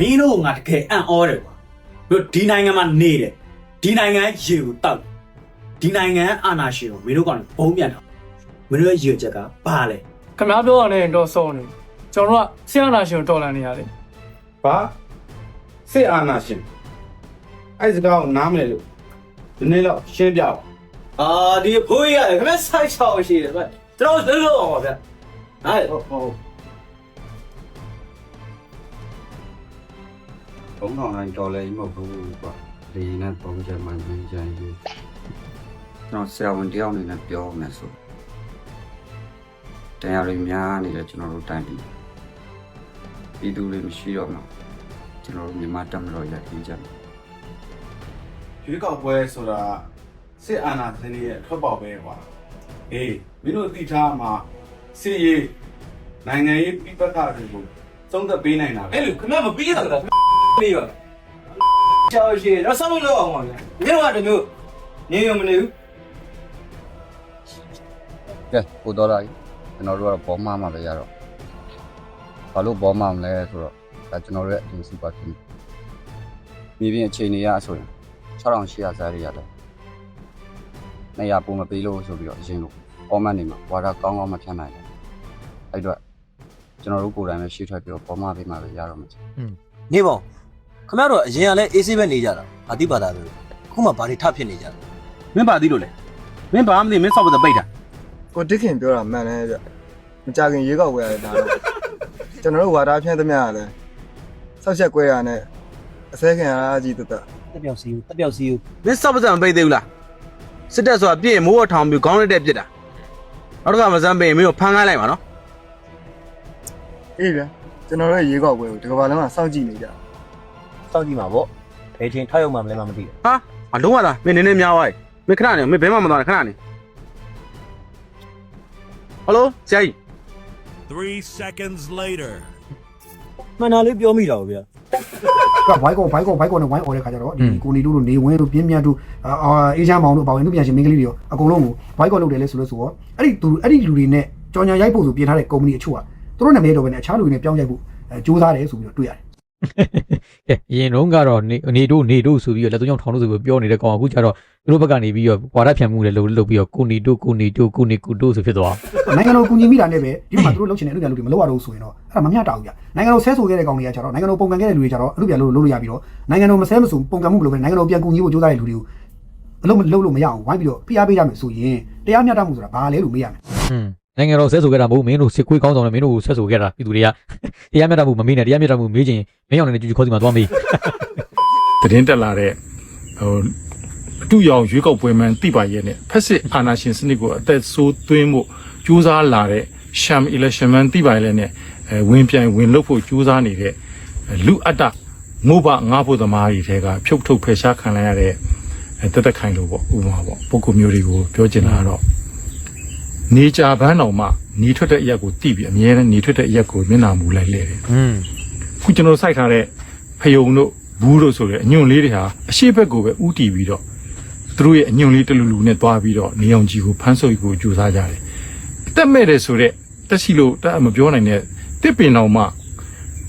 မင်းတို့ကငါတကယ်အံ့ဩတယ်ကွာတို့ဒီနိုင်ငံမှာနေတယ်ဒီနိုင်ငံရေကိုတောက်ဒီနိုင်ငံအာဏာရှင်ကိုမင်းတို့ကောင်ဘုံပြန်တော့မင်းတို့ရဲ့ရေချက်ကဘာလဲခင်ဗျားပြောရတဲ့တော့စောနေကျွန်တော်တို့ကဆရာနာရှင်ကိုတော်လန်နေရတယ်ဘာစစ်အာဏာရှင်အဲ့စကားကိုနားမလဲလို့ဒီနေ့တော့ရှင်းပြပါအာဒီအဖိုးကြီးရတယ်ခင်ဗျစိုက်ချောက်ရှိတယ်ဗျကျွန်တော်လုံးလုံးအောင်ပါဗျဟာလေဟုတ်ဟုတ် ဘုံတော်တိုင်းတော်လည်းမဟုတ်ဘူးကွာလေနဲ့ပုံချက်မှန်ချင်းချင်ရေးကျွန်တော်ဆရာဝန်တယောက်အနေနဲ့ပြောမယ်ဆိုတရားတွေများနေတယ်ကျွန်တော်တို့တိုင်းပြည်ပြည်သူတွေမရှိတော့မှကျွန်တော်တို့မြန်မာတပ်မတော်ရည်တည်ကြတယ်ရွေးကောက်ပွဲဆိုတာစစ်အာဏာရှင်တွေရဲ့အထွက်ပေါက်ပဲကွာအေးမင်းတို့သိထားမှာစစ်ရေးနိုင်ငံရေးပြပခါတွေကိုသုံးသက်ပေးနိုင်တာပဲအဲ့လိုခင်ဗျမပြီးတာလား ပြီးပါချောက်ရှိတော့ဆောင်းလို့အောင်ပါဗျမင်းတို့ကတမျိုးနေရမနေဘူးကဲကိုတော်လာကြီးကျွန်တော်တို့ကတော့ဘောမမှာပဲရတော့ဘာလို့ဘောမမလဲဆိုတော့ဒါကျွန်တော်တို့ရဲ့အရင်စုပါဖြစ်နေမြေပြင်အချိန်တွေရဆိုရင်6800ဇာတ်တွေရတယ်နေရာပုံမပေးလို့ဆိုပြီးတော့အရင်လို့ comment တွေမှာဝါဒကောင်းကောင်းမဖြတ်နိုင်ဘူးအဲ့တော့ကျွန်တော်တို့ကိုယ်တိုင်ပဲရှေ့ထွက်ပြီးတော့ဘောမပေးမှာပဲရတော့မှာနေပေါ့ ခမရတော့အရင်ကလည်းအေးဆေးပဲနေကြတာဘာတိပါတာပဲအခုမှဘာတွေထဖြစ်နေကြတာမင်းပါသေးလို့လေမင်းဘာမှမသိမင်းစောက်ပတ်ပိတ်တာကိုတစ်ခင်ပြောတာမှန်တယ်ဗျမကြခင်ရေကောက်ဝဲရတယ်ဒါတော့ကျွန်တော်တို့ဝါဒဖြန့်သမျှရတယ်ဆောက်ချက်ကွဲရနဲ့အစဲခင်အားကြီးတသက်တက်ပြောက်စီယူတက်ပြောက်စီယူမင်းစောက်ပတ်မပိတ်သေးဘူးလားစစ်တပ်ဆိုတာပြည့်မိုးထောင်ပြီးခေါင်းလိုက်တဲ့ပြစ်တာနောက်တစ်ခါမစမ်းပိတ်ရင်မင်းကိုဖမ်းခိုင်းလိုက်ပါနော်အေးဗျကျွန်တော်တို့ရေကောက်ဝဲကိုဒီကဘာလုံးကစောင့်ကြည့်နေကြ စောင့်ကြည့်မှာပေါ့ဘယ်ချိန်ထောက်ရောက်မှမလဲမမသိဘူးဟာအလုံးဝလားမင်းနည်းနည်းများသွားပြီမင်းခဏနေမင်းဘဲမှမသွားနဲ့ခဏနေဟယ်လိုဆရာကြီး Three seconds later. မှန်တာလေးပြောမိတာဗျာကဘိုက်ကောဘိုက်ကောဘိုက်ကောနဲ့ဝိုင်းអော်တဲ့ခါကျတော့ဒီကိုနေတို့တို့နေဝင်းတို့ပြင်းပြန်းတို့အာအေးချမ်းမောင်တို့ပေါ့ဝင်တို့ပြန်ရှင်မင်းကလေးတွေရောအကုန်လုံးကိုဘိုက်ကောလုပ်တယ်လဲဆိုလို့ဆိုတော့အဲ့ဒီသူအဲ့ဒီလူတွေနဲ့ကြောင်ညာရိုက်ဖို့ဆိုပြင်ထားတဲ့ကုမ္ပဏီအချို့ကသူတို့နာမည်တော့ပဲနဲ့အခြားလူတွေနဲ့ပြောင်းရိုက်ဖို့အဲစူးစမ်းတယ်ဆိုပြီးတော့တွေ့ရတယ်ကဲ အရင်တုန်းကတော့နေနေတို့နေတို့ဆိုပြီးတော့လက်သုံးချောင်းထောင်လို့ဆိုပြီးပြောနေတဲ့ကောင်အခုကျတော့သူတို့ဘက်ကနေပြီးတော့ဝါဒဖြန့်မှုလည်းလုပ်လုပ်ပြီးတော့ကိုနေတို့ကိုနေတို့ကိုနေကူတို့ဆိုဖြစ်သွားနိုင်ငံတော်ကူညီမိတာနဲ့ပဲဒီမှာသူတို့လုပ်ချင်တဲ့အလုပ်တွေမလုပ်ရတော့ဆိုရင်တော့အဲ့ဒါမမျှတာဘူးဗျနိုင်ငံတော်ဆဲဆိုခဲ့တဲ့ကောင်တွေကကျတော့နိုင်ငံတော်ပုံကန်ခဲ့တဲ့လူတွေကျတော့အလုပ်ပြန်လုပ်လို့လုပ်လို့ရပြီးတော့နိုင်ငံတော်မဆဲမဆိုပုံကန်မှုမလုပ်ဘဲနိုင်ငံတော်ပြန်ကူညီဖို့ကြိုးစားတဲ့လူတွေကိုအလုပ်မလုပ်လို့မရအောင်ဝိုင်းပြီးတော့ဖိအားပေးကြမယ်ဆိုရင်တရားမျှတမှုဆိုတာဘာလဲလို့မေးရမယ်ဟွ န်းနိုင်ငံတော်ဆက်ဆိုခဲ့တာမဟုတ်မင်းတို့စစ်ခွေးကောင်းဆောင်လည်းမင်းတို့ဆက်ဆိုခဲ့တာပြည်သူတွေကတရားမျှတမှုမမေးနဲ့တရားမျှတမှုမေးချင်မင်းအောင်နေတဲ့ကြူကြူခေါ်စီမှာသွားမေးသတင်းတက်လာတဲ့ဟိုအတူရောင်ရွေးကောက်ပွဲမှန်တိပါရဲ့နဲ့ဖက်စစ်အာဏာရှင်စနစ်ကိုအသက်ဆိုးသွင်းမှုကြိုးစားလာတဲ့ sham election မှန်တိပါရဲ့နဲ့အဲဝင်ပြိုင်ဝင်လုပ်ဖို့ကြိုးစားနေတဲ့လူအတ္တငို့ဘငါဖို့သမားတွေထဲကဖြုတ်ထုတ်ဖယ်ရှားခံလိုက်ရတဲ့အဲတက်တက်ခိုင်လို့ပေါ့ဥပမာပေါ့ပုံကူမျိုးတွေကိုပြောချင်တာကတော့ နေကြဘန်းတော်မှနေထွက်တဲ့အရက်ကိုတိပြီးအမြဲတမ်းနေထွက်တဲ့အရက်ကိုမျက်နှာမူလိုက်လေတယ်ဟွန်းခုကျွန်တော်စိုက်ထားတဲ့ဖယုံတို့ဘူးတို့ဆိုတဲ့အညွန့်လေးတွေဟာအရှိဘက်ကိုပဲဥတီပြီးတော့သူတို့ရဲ့အညွန့်လေးတလူလူနဲ့တွားပြီးတော့နေအောင်ကြီးကိုဖမ်းဆုပ်ကိုကြိုးစားကြတယ်။တက်မဲ့တယ်ဆိုတဲ့တက်ရှိလို့တက်မပြောနိုင်တဲ့တစ်ပင်တော်မှ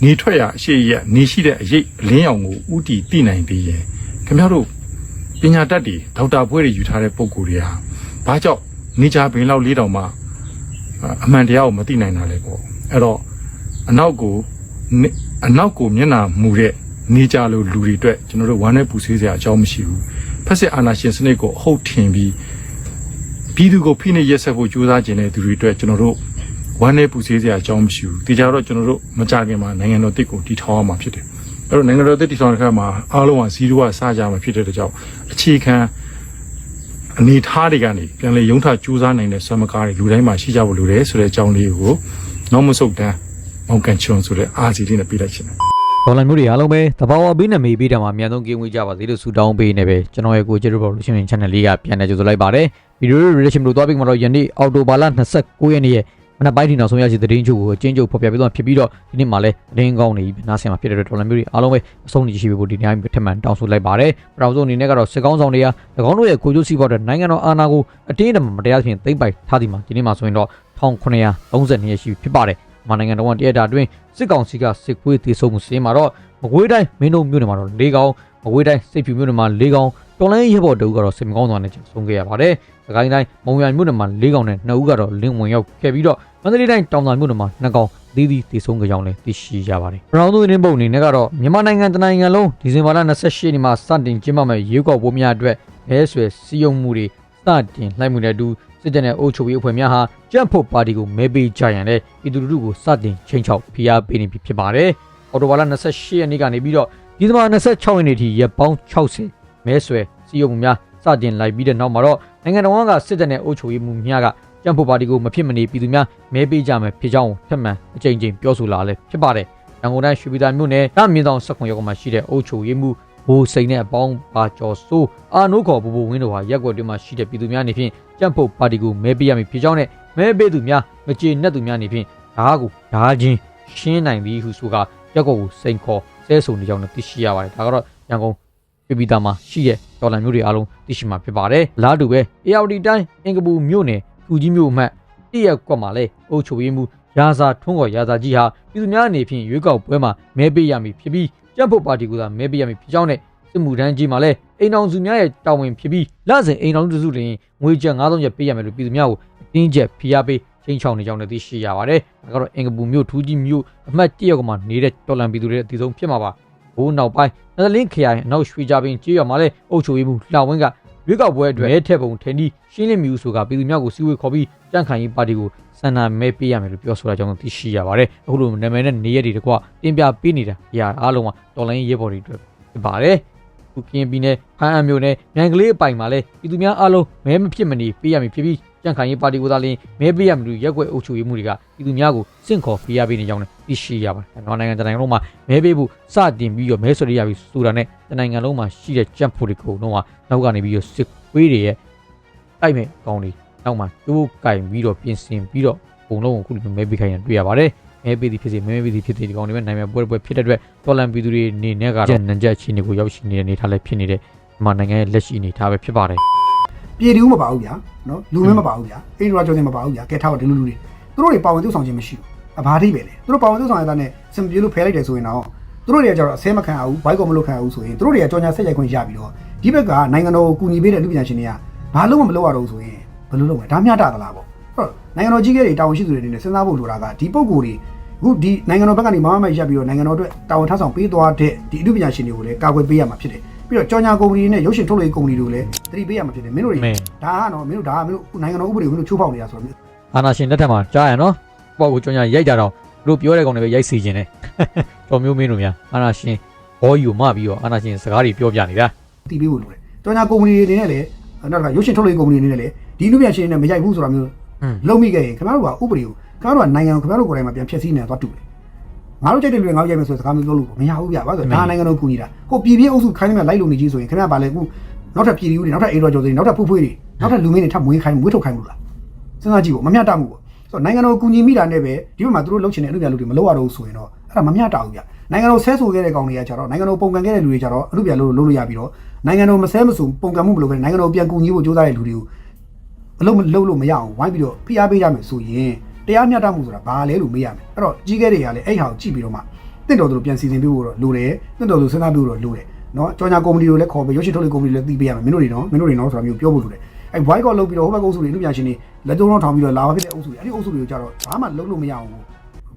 နေထွက်ရအရှိရက်နေရှိတဲ့အရေးအလင်းရောင်ကိုဥတီတိနိုင်သေးရဲ့ခင်ဗျားတို့ပညာတတ်တွေဒေါက်တာဘွဲတွေယူထားတဲ့ပုံကိုယ်တွေဟာဘာကြောင့် နေကြပင်လောက်လေးတောင်မှအမှန်တရားကိုမသိနိုင်တာလေပေါ့အဲ့တော့အနောက်ကိုနေအနောက်ကိုမျက်နှာမူတဲ့နေကြလို့လူတွေအတွက်ကျွန်တော်တို့ဝမ်းနဲ့ပူဆွေးစရာအကြောင်းမရှိဘူးဖက်စစ်အာဏာရှင်စနစ်ကိုအဟုတ်ထင်ပြီးပြည်သူကိုဖိနှိပ်ရက်ဆက်ဖို့ကြိုးစားခြင်းတဲ့သူတွေအတွက်ကျွန်တော်တို့ဝမ်းနဲ့ပူဆွေးစရာအကြောင်းမရှိဘူးဒီကြတော့ကျွန်တော်တို့မကြခင်မှာနိုင်ငံတော်တစ်ကိုတည်ထောင်အောင်မှာဖြစ်တယ်အဲ့တော့နိုင်ငံတော်တစ်တည်ထောင်တဲ့ခါမှာအားလုံးကဇီရိုကစကြမှာဖြစ်တဲ့အတွက်ကြောင့်အခြေခံ အနေထားတွေကနေပြန်လေရုံထကြိုးစားနိုင်တဲ့ဆွမ်းမကားတွေလူတိုင်းမှာရှိကြဖို့လိုတယ်ဆိုတဲ့အကြောင်းလေးကိုနောက်မဆုတ်တန်းမောင်ကန်ချွန်ဆိုတဲ့အာစီလေးနဲ့ပြလိုက်ချင်တယ်ဒေါ်လာမျိုးတွေအားလုံးပဲတဘာဝဘေးနဲ့မေးပေးတာမှာအများဆုံးကင်းဝေးကြပါစေလို့ဆုတောင်းပေးနေပဲကျွန်တော်ရဲ့ကိုကျေရဘော်လူရှင် channel လေးကပြန်လည်ကြိုဆိုလိုက်ပါတယ်ဗီဒီယို relation လို့သွားပြီးမှတော့ယနေ့အော်တိုဘာလ29ရက်နေ့ရဲ့ မနက်ပိုင်းဒီနောက်ဆုံးရရှိသတင်းချုပ်ကိုအချင်းချုပ်ဖော်ပြပေးသွားဖြစ်ပြီးတော့ဒီနေ့မှလည်းသတင်းကောင်းတွေနားဆင်မှာဖြစ်တဲ့အတွက်ဒေါ်လာမျိုးတွေအားလုံးပဲအဆုံးထိရှိဖို့ဒီနေ့ထပ်မံတောင်းဆိုလိုက်ပါတယ်ပထမဆုံးအနေနဲ့ကတော့စစ်ကောင်းဆောင်တွေက၎င်းတို့ရဲ့ကိုကျိုးစီးပွားတဲ့နိုင်ငံတော်အာဏာကိုအတင်းအဓမ္မမတရားသဖြင့်သိမ်းပိုက်ထားသည်မှာဒီနေ့မှဆိုရင်တော့1932ရက်ရှိပြီဖြစ်ပါတယ်မြန်မာနိုင်ငံတော်ကတရက်တာအတွင်းစစ်ကောင်စီကစစ်ကွေးတေဆုံးမှုစင်းမှာတော့မကွေးတိုင်းမင်းတို့မြို့နယ်မှာတော့၄កောင်းမကွေးတိုင်းစိတ်ဖြူမြို့နယ်မှာ၄កောင်း တော်လိုင်းရဲဘော်တအုပ်ကတော့စစ်မကောင်းသွားနဲ့ဆုံးခဲ့ရပါတယ်။စကိုင်းတိုင်းမုံရမြို့နယ်မှာ၄កောင်းနဲ့2ဦးကတော့လင်းဝင်ရောက်ခဲ့ပြီးတော့မန္တလေးတိုင်းတောင်သာမြို့နယ်မှာ2កောင်းသီးသီးတေဆုံးကြကြောင်းလည်းသိရှိရပါတယ်။ဘရောင်းသူရင်းပုံအနေနဲ့ကတော့မြန်မာနိုင်ငံတနိုင်ငံလုံးဒီဇင်ဘာလ28ရက်နေ့မှာစတင်ကျင်းပမယ့်ရွေးကောက်ပွဲများအတွက်မဲဆွယ်စည်းရုံးမှုတွေစတင်လှိုက်မှုတဲ့အတူစစ်တပ်နဲ့အုပ်ချုပ်ရေးအဖွဲ့များဟာကြံ့ဖို့ပါတီကိုမဲပေးကြရန်လည်းပြည်သူလူထုကိုစတင်ချိန်ချောက်ဖိအားပေးနေပြီဖြစ်ပါတယ်။အော်တိုဘာလ28ရက်နေ့ကနေပြီးတော့ဒီဇင်ဘာ26ရက်နေ့ထိရက်ပေါင်း60 မဲဆွယ်စည်းရုံးမှုများစတင်လိုက်ပြီးတဲ့နောက်မှာတော့နိုင်ငံတော်ကစစ်တပ်နဲ့အုပ်ချုပ်ရေးမှုများကကြံ့ဖို့ပါတီကိုမဖြစ်မနေပြည်သူများမဲပေးကြမယ်ဖြစ်ကြောင်းထပ်မံအကြိမ်ကြိမ်ပြောဆိုလာလည်းဖြစ်ပါတယ်။ရန်ကုန်တိုင်းရွှေပြည်သာမြို့နယ်တာမြင့်တောင်ဆက်ခွန်ရောက်မှာရှိတဲ့အုပ်ချုပ်ရေးမှုဘိုးစိန်နဲ့အပေါင်းပါကျော်စိုးအာနိုးခေါ်ဘူဘူဝင်းတို့ဟာရက်ွက်တွေမှာရှိတဲ့ပြည်သူများနေဖြင့်ကြံ့ဖို့ပါတီကိုမဲပေးရမည်ဖြစ်ကြောင်းနဲ့မဲပေးသူများမကြေနပ်သူများနေဖြင့်ဓားကိုဓားချင်းရှင်းနိုင်သည်ဟုဆိုကရက်ကွက်ကိုစိန်ခေါ်ဆဲဆိုနေကြောင်းလည်းသိရှိရပါတယ်ဒါကတော့ရန်ကုန် ပြည်ပြည်သားမှာရှိတဲ့ဒေါ်လာမျိုးတွေအားလုံးသိရှိမှာဖြစ်ပါတယ်လားတူပဲ ARD တိုင်းအင်္ဂပူမြို့နယ်ထူကြီးမြို့အမှတ်တရက်ကွက်မှာလဲအုပ်ချုပ်ရေးမှုရာဇာထွန်းခေါ်ရာဇာကြီးဟာပြည်သူများအနေဖြင့်ရွေးကောက်ပွဲမှာမဲပေးရမည်ဖြစ်ပြီးကြံ့ဖို့ပါတီကသာမဲပေးရမည်ဖြစ်ကြောင်းနဲ့စစ်မှုထမ်းကြီးမှာလည်းအိမ်အောင်စုများရဲ့တာဝန်ဖြစ်ပြီးလစဉ်အိမ်အောင်စုစုတွင်ငွေကျပ်9000ကျပ်ပေးရမယ်လို့ပြည်သူများကိုအတင်းကျပ်ဖိအားပေးချင်းချောင်းနေကြောင်းလည်းသိရှိရပါတယ်။ဒါကတော့အင်္ဂပူမြို့ထူးကြီးမြို့အမှတ်တရက်ကမှနေတဲ့တော်လန်ပြည်သူတွေအတီဆုံးဖြစ်မှာပါ။ ဘိုးနောက်ပိုင်းနယ်လင်းခရိုင်အနောက်ရွှေကြပင်ကြေးရွာမှာလည်းအုပ်ချုပ်ရေးမှုလှဝင်းကရွေးကောက်ပွဲအတွက်မဲထက်ပုံထင်ပြီးရှင်းလင်းမြူဆိုကပြည်သူများကိုစီဝေးခေါ်ပြီးကြန့်ခိုင်ရေးပါတီကိုစန္ဒမဲပေးရမယ်လို့ပြောဆိုတာကြောင့်သိရှိရပါတယ်။အခုလိုနာမည်နဲ့နေရက်တွေတကွတင်ပြပေးနေတာအရာအားလုံးကတော်လိုင်းရဲဘော်တွေအတွက်ဖြစ်ပါတယ်။ခုကင်းပြည်နယ်ဖမ်းအံမျိုးနဲ့မြိုင်ကလေးအပိုင်မှာလည်းပြည်သူများအားလုံးမဲမဖြစ်မနေပေးရမည်ဖြစ်ပြီး ကြန့်ခိုင်ရေးပါတီကိုသာလျှင်မဲပေးရမည်လို့ရက်ွက်အုပ်ချုပ်ရေးမှုတွေကပြည်သူများကိုစင့်ခေါ်ပေးရပေးနေကြောင်းလည်းသိရှိရပါတယ်။မြန်မာနိုင်ငံတိုင်းလုံးမှာမဲပေးဖို့စတင်ပြီးတော့မဲဆွယ်ရပြီးဆိုတာနဲ့တနိုင်ငံလုံးမှာရှိတဲ့ကြံ့ဖို့တွေကိုတော့နောက်ကနေပြီးတော့စစ်ကွေးတွေရဲ့တိုက်မဲ့ကောင်းတွေနောက်မှာတိုးကင်ပြီးတော့ပြင်ဆင်ပြီးတော့ပုံလုံးကိုခုလိုမဲပေးခိုင်းရတွေ့ရပါတယ်။မဲပေးသည်ဖြစ်စေမဲပေးသည်ဖြစ်စေဒီကောင်တွေပဲနိုင်မဲ့ပွဲပွဲဖြစ်တဲ့အတွက်တော်လန်ပြည်သူတွေအနေနဲ့ကတော့နံကြက်ချင်းတွေကိုရောက်ရှိနေတဲ့အနေထားလည်းဖြစ်နေတဲ့မြန်မာနိုင်ငံရဲ့လက်ရှိအနေထားပဲဖြစ်ပါတယ်။ ပြည်သူမပါဘူးဗျာနော်လူမင်းမပါဘူးဗျာအိန္ဒြာကျော်စင်မပါဘူးဗျာကဲထားတော့ဒီလူလူတွေသူတို့တွေပါဝင်သူဆောင်ခြင်းမရှိဘူးအဘာတိပဲလေသူတို့ပါဝင်သူဆောင်ရတဲ့နဲ့စင်ပြေလို့ဖဲလိုက်တယ်ဆိုရင်တော့သူတို့တွေကကြတော့အဆဲမခံအောင်ဘိုက်ကောမလို့ခံအောင်ဆိုရင်သူတို့တွေကကြော်ညာဆက်ရိုက်ခွင့်ရပြီးတော့ဒီဘက်ကနိုင်ငံတော်ကိုကူညီပေးတဲ့လူပညာရှင်တွေကဘာလို့မလုပ်ရတော့ဆိုရင်ဘယ်လိုလုပ်မလဲဒါမျှတသလားပေါ့ဟုတ်နိုင်ငံတော်ကြီးကတွေတာဝန်ရှိသူတွေအနေနဲ့စဉ်းစားဖို့လိုတာကဒီပုံကိုယ်တွေအခုဒီနိုင်ငံတော်ဘက်ကနေမမမိုက်ရပ်ပြီးတော့နိုင်ငံတော်အတွက်တာဝန်ထမ်းဆောင်ပေးသွားတဲ့ဒီအမှုပညာရှင်တွေကိုလည်းကာကွယ်ပေးရမှာဖြစ်တယ် ပြီးတော့ကြော်ညာကုမ္ပဏီနဲ့ရုပ်ရှင်ထုတ်လုပ်ရေးကုမ္ပဏီတွေကိုလည်းသတိပေးရမှာဖြစ်တယ်မင်းတို့တွေမင်းဒါကတော့မင်းတို့ဒါကမင်းတို့နိုင်ငံတော်ဥပဒေကိုမင်းတို့ချိုးဖောက်နေတာဆိုတော့အာနာရှင်လက်ထက်မှာကြားရနော်ပေါ့ကိုကြောင်ညာရိုက်ကြတော့သူတို့ပြောတဲ့ကောင်တွေပဲရိုက်စီခြင်းတယ်တော်မျိုးမင်းတို့များအာနာရှင်ဘောယူမပြီးတော့အာနာရှင်စကားတွေပြောပြနေတာတီးပေးဖို့လိုတယ်။ကြောင်ညာကုမ္ပဏီတွေအနေနဲ့လည်းနောက်တစ်ခါရုပ်ရှင်ထုတ်လုပ်ရေးကုမ္ပဏီတွေအနေနဲ့လည်းဒီလူပြန်ရှင်တွေနဲ့မရိုက်ဘူးဆိုတာမျိုးလုံးမိခဲ့ရင်ခင်ဗျားတို့ကဥပဒေကိုခင်ဗျားတို့ကနိုင်ငံကိုခင်ဗျားတို့ကိုယ်တိုင်မှာပြန်ဖျက်ဆီးနေတာသွားတူတယ်။ ငါတို့ကြိုက်တဲ့လူတွေငါတို့ရိုက်မယ်ဆိုတဲ့စကားမျိုးပြောလို့မရဘူးဗျာ။ဘာလို့လဲဆိုတော့ဒါနိုင်ငံတော်ကူညီတာ။ဟိုပြည်ပြည့်အုပ်စုခိုင်းနေမှလိုက်လို့နေကြီးဆိုရင်ခင်ဗျားဗာလဲအခုနောက်ထပ်ပြည်သူတွေနောက်ထပ်အေရော်ကျော်တွေနောက်ထပ်ဖူးဖွေးတွေနောက်ထပ်လူမင်းတွေထပ်မွေးခိုင်းမွေးထုတ်ခိုင်းလို့လား။စဉ်းစားကြည့်ဖို့မမျှတမှုပေါ့။ဆိုတော့နိုင်ငံတော်ကူညီမိတာနဲ့ပဲဒီဘက်မှာသူတို့လှုပ်ချင်တဲ့အလုပ်ပြလူတွေမလုပ်ရတော့ဘူးဆိုရင်တော့အဲ့ဒါမမျှတဘူးဗျ။နိုင်ငံတော်ဆဲဆိုခဲ့တဲ့ကောင်တွေကကြတော့နိုင်ငံတော်ပုံကန်ခဲ့တဲ့လူတွေကြတော့အလုပ်ပြလို့လုပ်လို့ရပြီးတော့နိုင်ငံတော်မဆဲမဆူပုံကန်မှုမလုပ်ဘဲနိုင်ငံတော်ပြန်ကူညီဖို့ကြိုးစားတဲ့လူတွေကိုအလုပ်မလုပ်လို့မရအောင်ဝိုင်းပြီးတော့ဖိအားပေးရမယ်ဆိုရင် တရားမျှတမှုဆိုတာဘာလဲလို့မေးရမယ်အဲ့တော့ကြီးခဲ့တွေကလည်းအဲ့ဟာကိုကြည့်ပြီးတော့မှတင့်တော်သူတို့ပြန်စီစဉ်ပေးဖို့တော့လိုတယ်တင့်တော်သူစဉ်းစားပေးဖို့တော့လိုတယ်နော်ကြောင်ညာကုမ္ပဏီတွေလည်းခေါ်ပြီးရုပ်ရှင်ထုတ်လုပ်ကုမ္ပဏီတွေလည်းသိပေးရမယ်မင်းတို့တွေနော်မင်းတို့တွေနော်ဆိုတာမျိုးပြောဖို့လိုတယ်အဲ့ white call လုပ်ပြီးတော့ဟိုဘက်အုပ်စုတွေအမှုပြန်ရှင်တွေလက်တုံးတော့ထောင်ပြီးတော့လာပါဖြစ်တဲ့အုပ်စုတွေအဲ့ဒီအုပ်စုတွေကိုကြတော့ဘာမှလုပ်လို့မရအောင်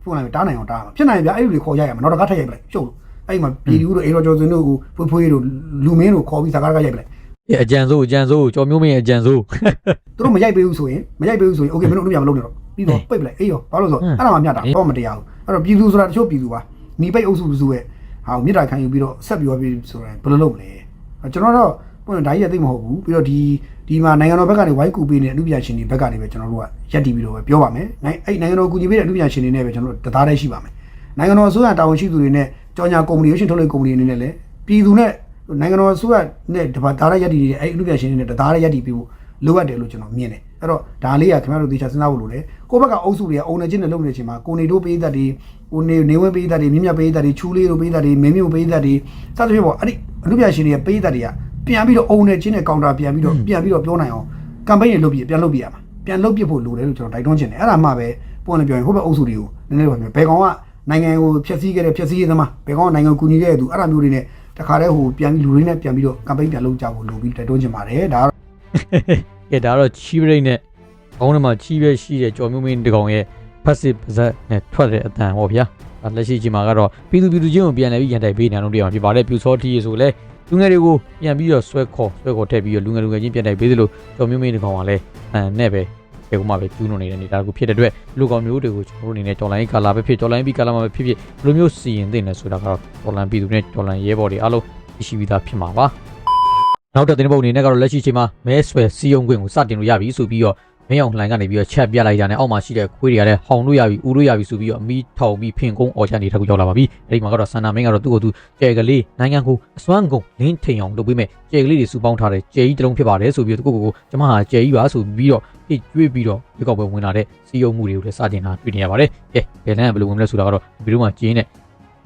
ဖွင့်လိုက်တားနိုင်အောင်တားမှာဖြစ်နိုင်ဗျာအဲ့ဒီတွေခေါ်ရရမှာနောက်တစ်ခါထပ်ရိုက်ပလိုက်ရှုပ်လို့အဲ့မှာပြည်သူတို့အေရော်ကျော်စင်တို့ကိုဖွေးဖွေးတို့လူမင်းတို့ခေါ်ပြီးစကားကရိုက်ပလိုက် အေးအကြံစိုးအကြံစိုးကြော်မျိုးမင်းရဲ့အကြံစိုး သူတို့မရိုက်ပေးဘူးဆိုရင်မရိုက်ပေးဘူးဆိုရင်โอเคမင်းတို့အမှုပြန်မလုပ်နဲ့တော့ ပြီးတော့ပိတ်ပလိုက်အေးရောဘာလို့လဲဆိုတော့အဲ့ဒါမှမြတ်တာတော့မတရားဘူးအဲ့တော့ပြည်သူဆိုတာတချို့ပြည်သူပါညီပိတ်အုပ်စုစုရဲ့ဟာကိုမြစ်တာခံယူပြီးတော့ဆက်ပြီးတော့ပြီးဆိုတာဘယ်လိုလုပ်မလဲကျွန်တော်တော့ပုံဒါကြီးရသိမဟုတ်ဘူးပြီးတော့ဒီဒီမှာနိုင်ငံတော်ဘက်ကနေဝိုင်းကူပေးနေတဲ့အမှုပြန်ရှင်တွေဘက်ကနေပဲကျွန်တော်တို့ကရက်တည်ပြီးတော့ပဲပြောပါမယ်နိုင်အဲ့နိုင်ငံတော်ကူညီပေးတဲ့အမှုပြန်ရှင်တွေနဲ့ပဲကျွန်တော်တို့တသားတည်းရှိပါမယ်နိုင်ငံတော်အစိုးရတာဝန်ရှိသူတွေနဲ့ကြောင်ညာကုမ္ပဏီရုပ်ရှင်ထုတ်လုပ်ကုမ္ပဏီအနေနဲ့လည်းပြည်သူနဲ့နိုင်ငံတော်အစိုးရနဲ့တပါးသားရရက်တည်နေတဲ့အဲ့အမှုပြန်ရှင်တွေနဲ့တသားတည်းရက်တည်ပြီးဖို့လိုအပ်တယ်လို့ကျွန်တော်မြင်တယ် အဲ့တော့ဒါလေးကခင်ဗျားတို့သေချာစဉ်းစားဖို့လိုတယ်ကိုယ့်ဘက်ကအုပ်စုတွေကအုံနေချင်းနဲ့လုပ်နေတဲ့အချိန်မှာကိုနေတို့ပေးတတ်တွေကိုနေနေဝင်းပေးတတ်တွေမြင့်မြတ်ပေးတတ်တွေချူလေးတို့ပေးတတ်တွေမင်းမျိုးပေးတတ်တွေစသဖြင့်ပေါ့အဲ့ဒီအမှုပြန်ရှင်တွေကပေးတတ်တွေကပြန်ပြီးတော့အုံနေချင်းနဲ့ကောင်တာပြန်ပြီးတော့ပြန်ပြီးတော့ပြောနိုင်အောင်ကမ်ပိန်းတွေလုပ်ပြီးပြန်လုပ်ပြရမှာပြန်လုပ်ပြဖို့လိုတယ်လို့ကျွန်တော်တိုက်တွန်းချင်တယ်အဲ့ဒါမှပဲပုံနဲ့ပြောရင်ဟိုဘက်အုပ်စုတွေကိုနည်းနည်းပါပြောဘယ်ကောင်ကနိုင်ငံကိုဖျက်ဆီးခဲ့တဲ့ဖျက်ဆီးရေးသမားဘယ်ကောင်ကနိုင်ငံကိုကူညီခဲ့တဲ့သူအဲ့ဒါမျိုးတွေနဲ့တခါတည်းဟိုပြန်ပြီးလူတွေနဲ့ပြန်ပြီးတော့ကမ်ပိန်းပြန်လုပ်ကြဖို့လိုပြီးတိုက်တွန်းချင်ပါတယ်ဒါ ကတော့ကဲဒါတော့ချီးပရိတ်နဲ့ခေါင်းထဲမှာချီးပဲရှိတဲ့ကြော်မျိုးမင်းတကောင်ရဲ့ဖက်စစ်ပါဇက်နဲ့ထွက်တဲ့အတန်ဟောဗျာဒါလက်ရှိချိန်မှာကတော့ပြည်သူပြည်သူချင်းကိုပြန်လဲပြီးရန်တိုက်ပေးနေအောင်တရားဖြစ်ပါတယ်ပြူစောထီးရဆိုလဲလူငယ်တွေကိုပြန်ပြီးတော့ဆွဲခေါ်ဆွဲခေါ်ထည့်ပြီးတော့လူငယ်လူငယ်ချင်းပြန်တိုက်ပေးသလိုကြော်မျိုးမင်းတကောင်ကလည်းအန်နဲ့ပဲဒီကုမှပဲကျူးလွန်နေတဲ့နေတာကိုဖြစ်တဲ့အတွက်လူကောင်မျိုးတွေကိုကျွန်တော်တို့အနေနဲ့တော်လိုင်းကာလာပဲဖြစ်တော်လိုင်းပြီးကာလာမှာပဲဖြစ်ဖြစ်ဘယ်လိုမျိုးစီရင်သိနေဆိုတာကတော့တော်လိုင်းပြည်သူနဲ့တော်လိုင်းရဲဘော်တွေအားလုံးသိရှိပြီးသားဖြစ်မှာပါ နောက်တဲ့တင်ပုတ်အနေနဲ့ကတော့လက်ရှိချိန်မှာမဲဆွဲစီယုံခွင့်ကိုစတင်လို့ရပြီဆိုပြီးတော့မင်းအောင်လှိုင်ကနေပြီးတော့ချက်ပြလိုက်ကြတယ်အောက်မှာရှိတဲ့ခွေးတွေကလည်းဟောင်လို့ရပြီဦးလို့ရပြီဆိုပြီးတော့အမီးထောင်ပြီးဖင်ကုန်းအော်ချနေတဲ့ခုရောက်လာပါပြီအဲဒီမှာကတော့ဆန္ဒမင်းကတော့သူ့ကိုယ်သူကျဲကလေးနိုင်ငံကိုအစွမ်းကုန်လင်းထိန်အောင်လုပ်ပေးမယ်ကျဲကလေးတွေစုပေါင်းထားတဲ့ကျဲကြီးတစ်လုံးဖြစ်ပါတယ်ဆိုပြီးတော့သူ့ကိုယ်ကိုကျမဟာကျဲကြီးပါဆိုပြီးတော့ပြကျွေးပြီးတော့ဒီကောက်ပဲဝင်လာတဲ့စီယုံမှုတွေကိုလည်းစတင်လာတွေ့နေရပါတယ်ကဲဘယ်လမ်းကဘယ်လိုဝင်မလဲဆိုတာကတော့ဒီလိုမှကျင်းနဲ့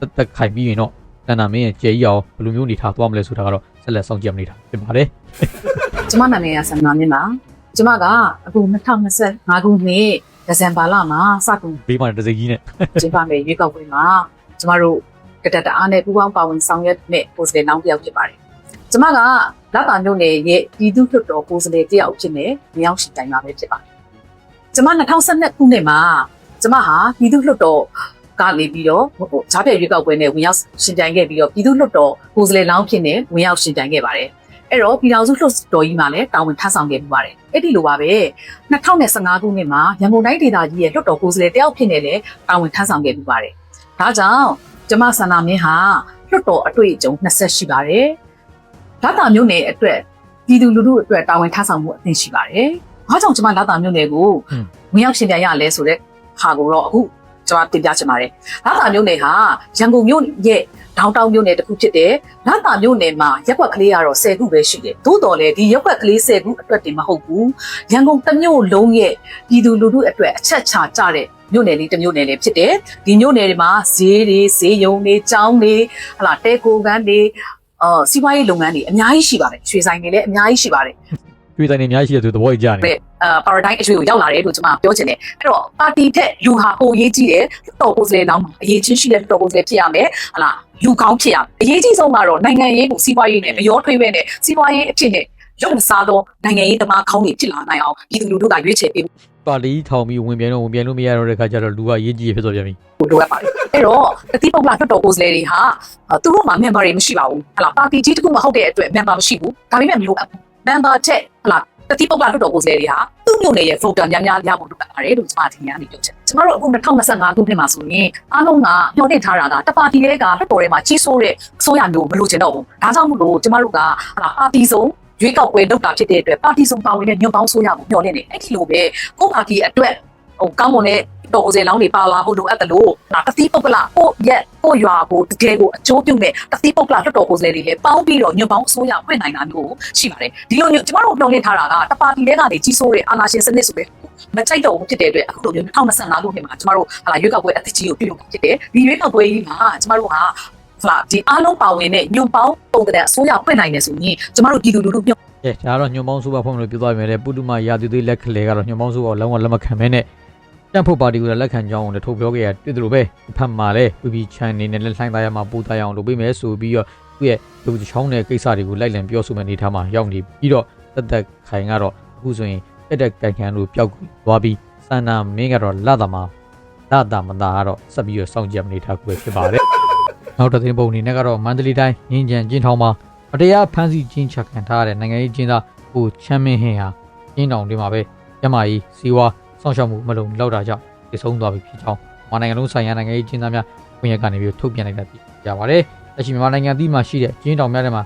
တက်တက်ခိုင်ပြီးရင်တော့ဆန္ဒမင်းရဲ့ကျဲကြီးအောင်ဘယ်လိုမျိုးနေထားသွားမလဲဆိုတာကတော့ဆက်လက်စောင့်ကြည့်မနေတာဖြစ်ပါတယ်ကျမနာမည်ကဆန္ဒမြင့်ပါကျမကအခု2025ခုနှစ်ဒီဇင်ဘာလမှာစတင်ဘေးမှာတစ်စိကြီးနဲ့ကျင်းပမယ့်ရွေးကောက်ပွဲမှာကျမတို့ကတတအားနဲ့ပူးပေါင်းပါဝင်ဆောင်ရွက်မဲ့ကိုယ်စားလှယ်နောင်တစ်ယောက်ဖြစ်ပါတယ်ကျမကလတာမျိုးနယ်ရဲ့ပြည်သူ့လွှတ်တော်ကိုယ်စားလှယ်တစ်ယောက်ဖြစ်နေမြောက်ရှိတိုင်းမှာပဲဖြစ်ပါတယ်ကျမ2012ခုနှစ်မှာကျမဟာပြည်သူ့လွှတ်တော် ကနေပြီးတော့ဟိုဂျားပြည့်ရွေးကောက်ပွဲနဲ့ဝင်ရောက်ရှင်ပြိုင်ခဲ့ပြီးတော့ပြည်သူ့လွှတ်တော်ကိုယ်စားလှယ်လောင်းဖြစ်နေဝင်ရောက်ရှင်ပြိုင်ခဲ့ပါတယ်အဲ့တော့ပြည်ထောင်စုလွှတ်တော်ကြီးမှာလည်းတာဝန်ထမ်းဆောင်ခဲ့မှုပါတယ်အဲ့ဒီလိုပါပဲ2015ခုနှစ်မှာရန်ကုန်တိုင်းဒေသကြီးရဲ့လွှတ်တော်ကိုယ်စားလှယ်တယောက်ဖြစ်နေလည်းတာဝန်ထမ်းဆောင်ခဲ့မှုပါတယ်ဒါကြောင့်ကျမဆန္ဒမင်းဟာလွှတ်တော်အတွေ့အကြုံ20ရှိပါတယ်ဒါတာမျိုးနယ်အတွက်ပြည်သူလူထုအတွက်တာဝန်ထမ်းဆောင်မှုအသင့်ရှိပါတယ်ဘာကြောင့်ကျမလာတာမျိုးနယ်ကိုဝင်ရောက်ရှင်ပြိုင်ရလဲဆိုတဲ့ဟာကိုတော့အခု ကျွန်မတင်ပြချင်ပါတယ်။လာတာမျိုးနယ်ဟာရန်ကုန်မြို့ရဲ့ဒေါင်းတောင်မြို့နယ်တစ်ခုဖြစ်တယ်။လာတာမြို့နယ်မှာရက်ွက်ကလေးကတော့10ခုပဲရှိတယ်။သို့တော်လည်းဒီရက်ွက်ကလေး10ခုအတွက်တင်မဟုတ်ဘူး။ရန်ကုန်တစ်မြို့လုံးရဲ့ပြည်သူလူထုအတွက်အချက်ချာကြတဲ့မြို့နယ်လေးတစ်မြို့နယ်လေးဖြစ်တယ်။ဒီမြို့နယ်တွေမှာဈေးတွေဈေးရုံတွေကျောင်းတွေဟလာတဲကိုကန်းတွေအာစီးပွားရေးလုပ်ငန်းတွေအများကြီးရှိပါတယ်။ရွှေဆိုင်တွေလည်းအများကြီးရှိပါတယ် ကျွေးတိုင်းနေအများကြီးရှိတဲ့သူသဘောကျကြတယ်တဲ့အာ paradigm အကျွေးကိုရောက်လာတယ်လို့ကျွန်မပြောချင်တယ်အဲ့တော့ပါတီထက်လူဟာပိုရေးကြီးတယ်တော်ကိုယ်စားလှယ်လောင်းမှာအရေးချင်းရှိတဲ့တော်ကိုယ်စားလှယ်ဖြစ်ရမယ်ဟလာလူကောင်းဖြစ်ရမယ်အရေးကြီးဆုံးကတော့နိုင်ငံရေးကိုစီးပွားရေးနဲ့မရောထွေးပဲနဲ့စီးပွားရေးအဖြစ်နဲ့ရုပ်မစားသောနိုင်ငံရေးသမားကောင်းတွေဖြစ်လာနိုင်အောင်ပြည်သူလူထုကရွေးချယ်ပေးပါလီထောင်ပြီးဝင်ပြန်တော့ဝင်ပြန်လို့မရတော့တဲ့ခါကျတော့လူကရေးကြီးဖြစ်သွားပြန်ပြီဖို့လိုအပ်ပါတယ်အဲ့တော့တတိပုဂ္ဂလလွှတ်တော်ကိုယ်စားလှယ်တွေဟာအာသူတို့မှာ member တွေမရှိပါဘူးဟလာပါတီကြီးတစ်ခုမဟုတ်တဲ့အတွက် member မရှိဘူးဒါပေမဲ့မလိုအပ်ဘူး member ချက်ဟလာတတိပုဂ္ဂလလွှတ်တော်ကိုယ်စားလှယ်တွေဟာသူ့မျိုးနယ်ရဲ့ voter များများရဖို့လိုအပ်ပါတယ်လို့ကျွန်မထင်ရနေပြောချင်ကျမတို့အခု2025ခုနှစ်မှာဆိုရင်အားလုံးကညှော်တင်ထားတာကတပါတီတွေကလွှတ်တော်ထဲမှာကြီးစိုးတဲ့အစိုးရမျိုးမလိုချင်တော့ဘူးဒါကြောင့်မို့လို့ကျမတို့ကဟလာပါတီစုံရွေးကောက်ပွဲလုပ်တာဖြစ်တဲ့အတွက်ပါတီစုံပါဝင်တဲ့ညွန့်ပေါင်းဆိုရမှုညှော်နေတယ်အဲ့ဒီလိုပဲကိုယ့်ပါတီအတွက်ဟိုကောင်းမွန်တဲ့ တော်ကိုယ်စလောင်းတွေပါလာဖို့လိုအပ်တယ်လို့ဒါတတိပုဂ္ဂလကိုရက်ကိုရွာကိုတကယ်ကိုအကျိုးပြုမဲ့တတိပုဂ္ဂလလွတ်တော်ကိုယ်စားလှယ်တွေလည်းပေါင်းပြီးတော့ညွန့်ပေါင်းအစိုးရဖွဲ့နိုင်တာမျိုးရှိပါတယ်ဒီလိုမျိုးကျမတို့နှုံနေထားတာကတပါတီတွေကနေကြီးစိုးတဲ့အာဏာရှင်စနစ်ဆိုပဲမကြိုက်တော့ဘူးဖြစ်တဲ့အတွက်အခုလိုမျိုး2025ခုနှစ်မှာကျမတို့ဟာရွေးကောက်ပွဲအသစ်ကြီးကိုပြုလုပ်ဖြစ်တယ်ဒီရွေးကောက်ပွဲကြီးမှာကျမတို့ဟာဟာဒီအားလုံးပါဝင်တဲ့ညွန့်ပေါင်းပုံတဲ့အစိုးရဖွဲ့နိုင်တယ်ဆိုရင်ကျမတို့ပြည်သူလူထုညွန့်ကဲဒါကတော့ညွန်ပေါင်းစုပါဖုန်းလို့ပြောသွားပြီလေပုတုမရာသီသွေးလက်ခလေကတော့ညွန်ပေါင်းစုပါလုံးဝလက်မခံမဲနဲ့ တန့်ဖို့ပါတီကလက်ခံကြောင်းကိုလည်းထုတ်ပြောခဲ့ရတွေ့တယ်လို့ပဲဖတ်မှာလဲပီပီချန်နေနဲ့လက်လှိုင်းသားရမှာပူသားရအောင်လုပ်ပေးမယ်ဆိုပြီးတော့သူ့ရဲ့လူချောင်းတဲ့ကိစ္စတွေကိုလိုက်လံပြောဆိုမဲ့အနေထားမှာရောက်နေပြီးတော့တက်တက်ခိုင်ကတော့အခုဆိုရင်တက်တက်ကန်ကန်လို့ပျောက်သွားပြီးစန္နာမင်းကတော့လာတာမှာလာတာမသားကတော့ဆက်ပြီးတော့စောင့်ကြည့်မနေထားကိုပဲဖြစ်ပါတယ်နောက်တစ်သိန်းပုံအနေနဲ့ကတော့မန္တလေးတိုင်းငင်းကြံကျင်းထောင်မှာမတရားဖမ်းဆီးခြင်းချခံထားရတဲ့နိုင်ငံရေးကျင်းသားကိုချမ်းမင်းဟင်ဟာကျင်းတောင်တွေမှာပဲကျမကြီးစီဝါ စောင့်ရှောက်မှုမလုံလောက်တာကြောင့်တည်ဆုံးသွားပြီဖြစ်ကြောင်းမြန်မာနိုင်ငံလုံးဆိုင်ရာနိုင်ငံရေးကျင်းသားများဝင်ရကနေပြီးထုတ်ပြန်လိုက်တာဖြစ်ကြပါတယ်။လက်ရှိမြန်မာနိုင်ငံအသီးမှာရှိတဲ့ကျင်းတောင်များထဲမှာ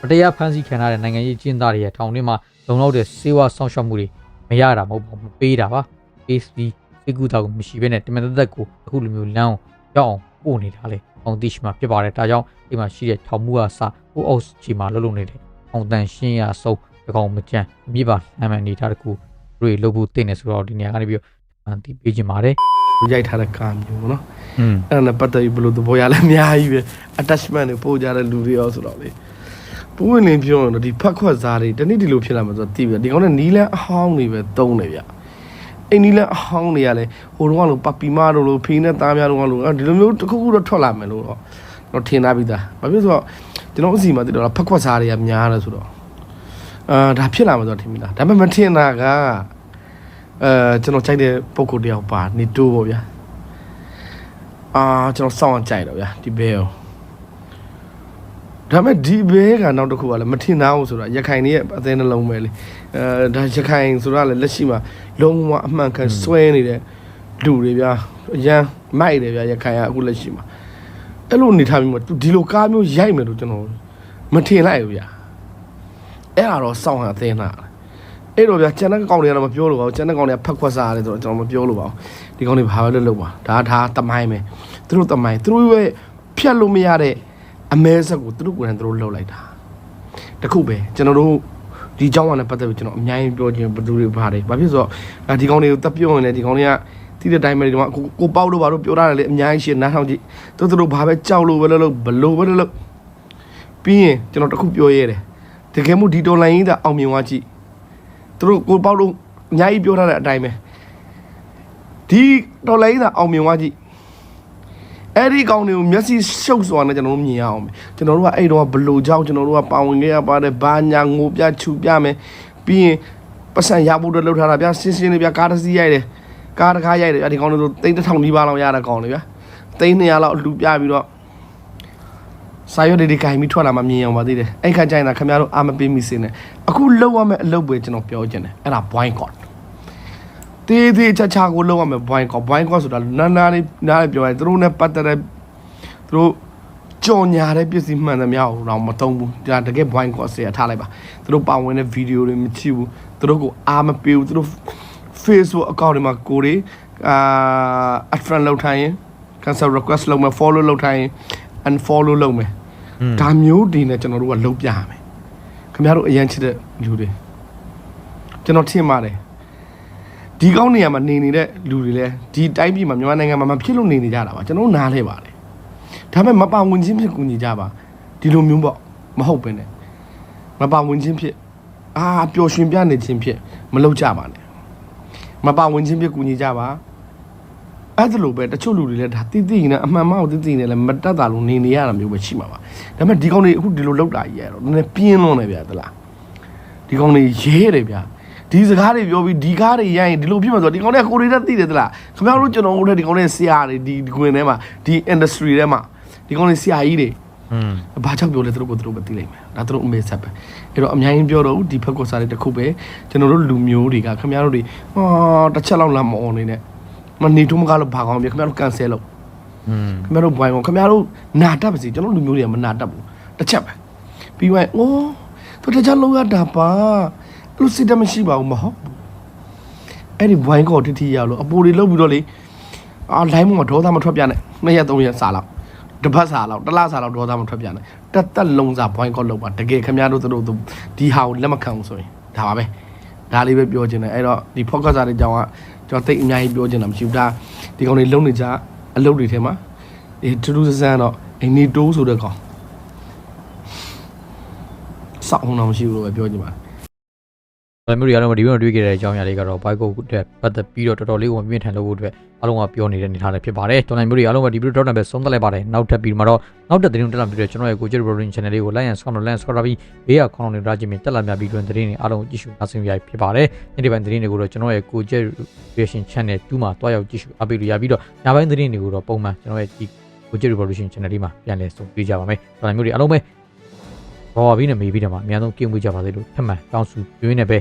မတရားဖမ်းဆီးခံထားတဲ့နိုင်ငံရေးကျင်းသားတွေရဲ့ထောင်ထဲမှာလုံလောက်တဲ့စေဝါစောင့်ရှောက်မှုတွေမရတာမဟုတ်ပါဘူးမပေးတာပါ။ ASD စေကူတာကိုမရှိဘဲနဲ့တမန်တက်တက်ကိုအခုလိုမျိုးလမ်းအောင်ရောက်အောင်ပို့နေတာလေ။အောင်သိရှိမှာဖြစ်ပါတယ်။ဒါကြောင့်ဒီမှာရှိတဲ့ထောင်မှုကစဟိုအောက်ချီမှာလှုပ်လှုပ်နေတဲ့အောင်တန်ရှင်းရဆုံးဒီကောင်မကြမ်းအမြင့်ပါအမှန်နေတာတကူ တွေလှုပ်ဖို့တင်နေဆိုတော့ဒီနေရာကနေပြီးတော့အန်တီပေးခြင်းပါတယ်ရိုက်ထားတဲ့ကာမျိုးပေါ့နော်။อืมအဲ့ဒါနဲ့ပတ်သက်ပြီးဘယ်လိုသဘောရလဲအများကြီးပဲ attachment တွေပို့ကြတဲ့လူတွေရောဆိုတော့လေပူဝင်လင်းပြောရင်တော့ဒီဖက်ခွက်စားတွေတနေ့ဒီလိုဖြစ်လာမှာဆိုတော့တည်ပြီဒီကောင်နဲ့နီးလန်းအဟောင်းတွေပဲတုံးနေဗျအိမ်နီးလက်အဟောင်းတွေကလည်းဟိုတုန်းကလို့ပပီမာတို့လို့ဖေးနဲ့သားများတို့ကလို့ဒီလိုမျိုးတစ်ခုခုတော့ထွက်လာမယ်လို့တော့တော့ထင်သားပြီးသားဘာဖြစ်လို့ဆိုတော့ကျွန်တော်အစီမှာတည်တော့ဖက်ခွက်စားတွေကများတယ်ဆိုတော့အာဒါဖြစ်လာမှာဆိုတော့ထင်မိလားဒါပေမဲ့မထင်တာက အဲကျွန်တော်ကြိုက်တဲ့ပုံကိုတယောက်ပါနေတိုးပေါ့ဗျာအာကျွန်တော်စောင့်အောင်ကြိုက်တော့ဗျာဒီဘဲကိုဒါပေမဲ့ဒီဘဲကနောက်တစ်ခုကလည်းမထင်သားဘူးဆိုတော့ရခိုင်တွေရဲ့အသေးနှလုံးပဲလေအဲဒါရခိုင်ဆိုတာလည်းလက်ရှိမှာလုံးဝအမှန်ကန်စွဲနေတဲ့လူတွေဗျာအရန်မိုက်တယ်ဗျာရခိုင်ကအခုလက်ရှိမှာအဲ့လိုနေထားပြီးမှဒီလိုကားမျိုးရိုက်မယ်လို့ကျွန်တော်မထင်လိုက်ဘူးဗျာအဲ့ဒါတော့စောင့်ဟန်အသေးနာ အဲ့တော့ဗျာကျန်တဲ့ကောင်တွေကတော့မပြောလို့ပါဘူးကျန်တဲ့ကောင်တွေကဖက်ခွက်စားရတယ်ဆိုတော့ကျွန်တော်မပြောလို့ပါဘူးဒီကောင်တွေဘာပဲလုပ်လို့ပါဒါဒါတမိုင်းပဲသူတို့တမိုင်းသူတို့ရဲ့ဖြတ်လို့မရတဲ့အမဲဆက်ကိုသူတို့ကိုယ်တိုင်သူတို့လှုပ်လိုက်တာတခုပဲကျွန်တော်တို့ဒီเจ้าကလည်းပတ်သက်ပြီးကျွန်တော်အများကြီးပြောခြင်းဘယ်သူတွေပါတယ်ဘာဖြစ်ဆိုတော့အာဒီကောင်တွေကိုတက်ပြောရင်လည်းဒီကောင်တွေကတိတဲ့တိုင်းပဲဒီကောင်ကကိုကိုပေါက်လို့ဘာလို့ပြောရတယ်လေအများကြီးရှင်းနားထောင်ကြည့်သူတို့တို့ဘာပဲကြောက်လို့ပဲလို့လို့ဘလို့ပဲလို့လို့ပြီးရင်ကျွန်တော်တခုပြောရဲတယ်တကယ်မို့ဒီတော်လိုင်းကြီးသာအောင်မြင်သွားကြည့် သူတို့ကိုပေါက်လို့အများကြီးပြောထားတဲ့အတိုင်းပဲဒီတော်လိုင်းကြီးသာအောင်မြင်သွားကြည့်အဲ့ဒီကောင်တွေကိုမျက်စိရှုပ်စွာနဲ့ကျွန်တော်တို့မြင်ရအောင်ပဲကျွန်တော်တို့ကအဲ့တော့ဘလို့ကြောက်ကျွန်တော်တို့ကပါဝင်ခဲ့ရပါတယ်ဘာညာငိုပြချူပြမယ်ပြီးရင်ပတ်စံရဖို့တော့လှုပ်ထားတာဗျာရှင်းရှင်းလေးဗျာကားတစ်စီးရိုက်တယ်ကားတစ်ခါရိုက်တယ်ဗျာဒီကောင်တွေဆိုတိတ်တစ်ထောင်နီးပါးလောက်ရတဲ့ကောင်တွေဗျာတိတ်200လောက်လူပြပြီးတော့ စာရွက်တွေဒီကင်ပြီးထွက်လာမှမြင်အောင်ပါသေးတယ်အဲ့ခါကျရင်တော့ခင်ဗျားတို့အာမပေးမိစင်းနဲ့အခုလှုပ်ရမယ့်အလုပ်ပဲကျွန်တော်ပြောချင်တယ်အဲ့ဒါ boycott တေးသေးချာချာကိုလောက်ရမယ် boycott boycott ဆိုတာနာနာလေးနားလေးပြောရင်သူတို့ ਨੇ ပတ်သက်တဲ့သူတို့ကြော်ညာတဲ့ပစ္စည်းမှန်သမျှကိုတော့မတုံးဘူးဒါတကယ် boycott ဆရာထားလိုက်ပါသူတို့ပါဝင်တဲ့ဗီဒီယိုတွေမကြည့်ဘူးသူတို့ကိုအားမပေးဘူးသူတို့ Facebook account တွေမှာကိုတွေအာ add friend လောက်ထိုင်ရင် cancel request လုပ်မယ် follow လုပ်ထိုင်ရင် unfollow လုပ်မယ်ဒါမျိုးဒီနဲ့ကျွန်တော်တို့ကလုပ်ပြရမယ်ခင်ဗျားတို့အရင်ချစ်တဲ့လူတွေကျွန်တော်ထင်ပါတယ်ဒီကောင်းနေရာမှာနေနေတဲ့လူတွေလည်းဒီတိုင်းပြည်မှာမြန်မာနိုင်ငံမှာမဖြစ်လို့နေနေကြတာပါကျွန်တော်နားလဲပါတယ်ဒါပေမဲ့မပါဝင်ချင်းဖြစ်ကူညီကြပါဒီလိုမျိုးပေါ့မဟုတ်ပဲနဲ့မပါဝင်ချင်းဖြစ်အာပျော်ရွှင်ပြနေချင်းဖြစ်မလုပ်ကြပါနဲ့မပါဝင်ချင်းဖြစ်ကူညီကြပါ အဲ့ဒါလိုပဲတချို့လူတွေလည်းဒါတိတိနဲ့အမှန်မှန်ကိုတိတိနဲ့လည်းမတတ်တာလို့နေနေရတာမျိုးပဲရှိမှာပါဒါပေမဲ့ဒီကောင်တွေအခုဒီလိုလောက်တာကြီးရတော့နည်းနည်းပြင်းလွန်းတယ်ဗျာသလားဒီကောင်တွေရဲတယ်ဗျာဒီစကားတွေပြောပြီးဒီကားတွေရိုက်ရင်ဒီလိုဖြစ်မှာဆိုတော့ဒီကောင်တွေကကိုရီးယားသိတယ်သလားခင်ဗျားတို့ကျွန်တော်တို့လည်းဒီကောင်တွေဆရာတွေဒီဒီကွင်ထဲမှာဒီ industry ထဲမှာဒီကောင်တွေဆရာကြီးတွေอืมဘာကြောင့်ပြောလဲသူတို့ကိုသူတို့ပဲသိလိုက်မယ်ဒါသူတို့အမေဆက်ပဲအဲ့တော့အများကြီးပြောတော့ဒီဖက်ကောစားတဲ့တစ်ခုပဲကျွန်တော်တို့လူမျိုးတွေကခင်ဗျားတို့တွေဟာတစ်ချက်လောက်လာမအောင်နေနဲ့ မနေထုံးမကားလို့ဘာကောင်းပြခင်ဗျားတို့ကန်ဆယ်လို့อืมခင်ဗျားတို့ဘွိုင်းကောခင်ဗျားတို့နာတတ်ပါစေကျွန်တော်လူမျိုးတွေကမနာတတ်ဘူးတစ်ချက်ပဲပြီးရင်အိုးသူတခြားလောက်ရတာပါအဲ့လိုစစ်တမရှိပါဘူးမဟုတ်ဘူးအဲ့ဒီဘွိုင်းကောတိတိရလို့အပိုတွေလောက်ပြီးတော့လေအာလိုင်းမှာဒေါသမထွက်ပြနဲ့နှစ်ရက်သုံးရက်စာလောက်တစ်ပတ်စာလောက်တစ်လစာလောက်ဒေါသမထွက်ပြနဲ့တက်တက်လုံးစာဘွိုင်းကောလောက်ပါတကယ်ခင်ဗျားတို့တို့ဒီဟာကိုလက်မခံဘူးဆိုရင်ဒါပါပဲဒါလေးပဲပြောချင်တယ်အဲ့တော့ဒီ focus စာတွေကြောင်းက ကျွန်တော်သိအများကြီးပြောချင်တာမရှိဘူးဒါဒီကောင်တွေလုံးနေကြအလုပ်တွေထဲမှာဒီထူးထူးဆန်းဆန်းတော့အိနေတိုးဆိုတဲ့ကောင်စောက်အောင်တော့မရှိဘူးလို့ပဲပြောချင်ပါတယ်ဒါ မျိုးတွေအားလုံးဒီဗီဒီယိုတွေ့ခဲ့တဲ့အကြောင်းအရာလေးကတော့ bike ကိုတက်ပတ်သက်ပြီးတော့တော်တော်လေးကိုပြင်းထန်လို့ဖို့အတွက်အားလုံးကပြောနေတဲ့အနေအထားလေးဖြစ်ပါတယ်။တော်နိုင်မျိုးတွေအားလုံးကဒီဗီဒီယိုတော့ပဲဆုံးသက်လိုက်ပါတယ်။နောက်ထပ်ပြီးမှတော့နောက်ထပ်သတင်းတက်လာပြီးတော့ကျွန်တော်ရဲ့ကိုကျစ် Browning Channel လေးကို like and subscribe like and subscribe ပြီးဘေးကခေါင်းတွေရာကြည့်မြင်တက်လာများပြီးတွင်သတင်းတွေအားလုံးကြည့်ရှုနားဆင်ရဖြစ်ပါတယ်။နေ့ဒီပိုင်းသတင်းတွေကိုတော့ကျွန်တော်ရဲ့ကိုကျစ် Reaction Channel 2မှာတွားရောက်ကြည့်ရှုအပိလို့ရပြီးတော့ညပိုင်းသတင်းတွေကိုတော့ပုံမှန်ကျွန်တော်ရဲ့ဒီကိုကျစ် Revolution Channel လေးမှာပြန်လည်ဆုံးပြကြပါမယ်။တော်နိုင်မျိုးတွေအားလုံးပဲဘော်ဘီနဲ့မေးပြီးတော့မှအများဆုံးကြည့်မှုကြပါစေလို့ထပ်မံတောင်းဆိုပြင်းနေပဲ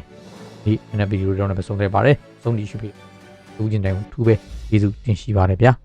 ဒီနေ့ဗီဒီယိုတော့လည်းပဲဆုံးခဲ့ပါတယ်။ဆုံးကြည့်ရှုပြီးလူချင်းတိုင်းထူးပဲကျေးဇူးတင်ရှိပါတယ်ဗျာ။